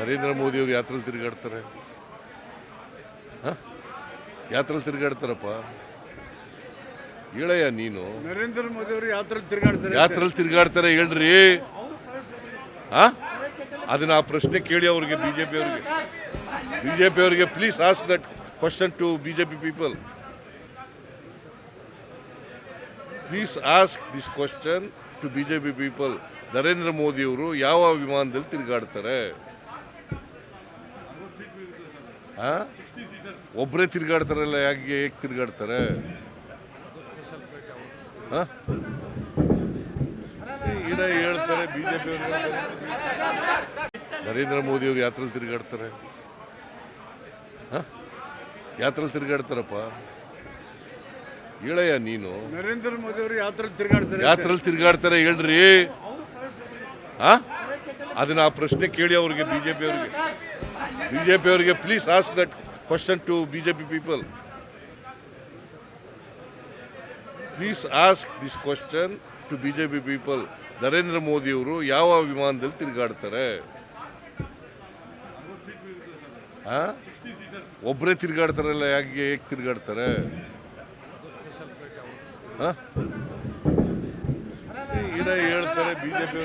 ನರೇಂದ್ರ ಮೋದಿ ಅವರು ಯಾತ್ರೆಲಿ ತಿರುಗಾಡ್ತಾರೆ? ಹ? ಯಾತ್ರೆಲಿ ತಿರುಗಾಡ್ತಾರಪ್ಪ? ಹೇಳಯ್ಯ ನೀನು. ನರೇಂದ್ರ ಮೋದಿ ಅವರು ಯಾತ್ರೆ ತಿರುಗಾಡ್ತಾರೆ ಯಾತ್ರೆಲಿ ತಿರುಗಾಡ್ತಾರೆ ಹೇಳ್ರಿ. ಹಾ? ಅದನ್ನ ಆ ಪ್ರಶ್ನೆ ಕೇಳಿ ಅವ್ರಿಗೆ ಬಿಜೆಪಿ ಅವ್ರಿಗೆ. ಬಿಜೆಪಿ ಅವರಿಗೆ please ask that question to BJP people please ask this question to BJP people Narendra Modi ಅವರು ಯಾವ ವಿಮಾನದಲ್ಲಿ ತಿರುಗಾಡ್ತಾರೆ? ಒಬ್ಬರೇ ತಿರುಗಾಡ್ತಾರಲ್ಲ ಯಾಕೆ ಹೇಗೆ ತಿರುಗಾಡ್ತಾರೆ? ಏನ ಹೇಳ್ತಾರೆ ಬಿಜೆಪಿ ನರೇಂದ್ರ ಮೋದಿ ಅವರು ಯಾತ್ರೆಲಿ ತಿರುಗಾಡ್ತಾರೆ? ಯಾತ್ರೆಲಿ ತಿರುಗಾಡ್ತಾರಪ್ಪ? ಹೇಳಯ್ಯ ನೀನು. ನರೇಂದ್ರ ಮೋದಿ ಅವರು ಯಾತ್ರೆ ತಿರುಗಾಡ್ತಾರೆ. ಯಾತ್ರೆಲಿ ತಿರುಗಾಡ್ತಾರೆ ಹೇಳ್ರಿ. ಹಾ ಅದನ್ನ ಆ ಪ್ರಶ್ನೆ ಕೇಳಿ ಅವ್ರಿಗೆ ಬಿಜೆಪಿ ಅವ್ರಿಗೆ ಬಿಜೆಪಿ ಅವರಿಗೆ please ask that question to BJP people please ask this question to BJP people Narendra Modi ಅವರು ಯಾವ ವಿಮಾನದಲ್ಲಿ ತಿರುಗಾಡ್ತಾರೆ? ಒಬ್ಬರೇ ತಿರುಗಾಡ್ತಾರಲ್ಲ ಯಾಕೆ ಹೇಗೆ ತಿರುಗಾಡ್ತಾರೆ? ಏನ ಹೇಳ್ತಾರೆ ಬಿಜೆಪಿ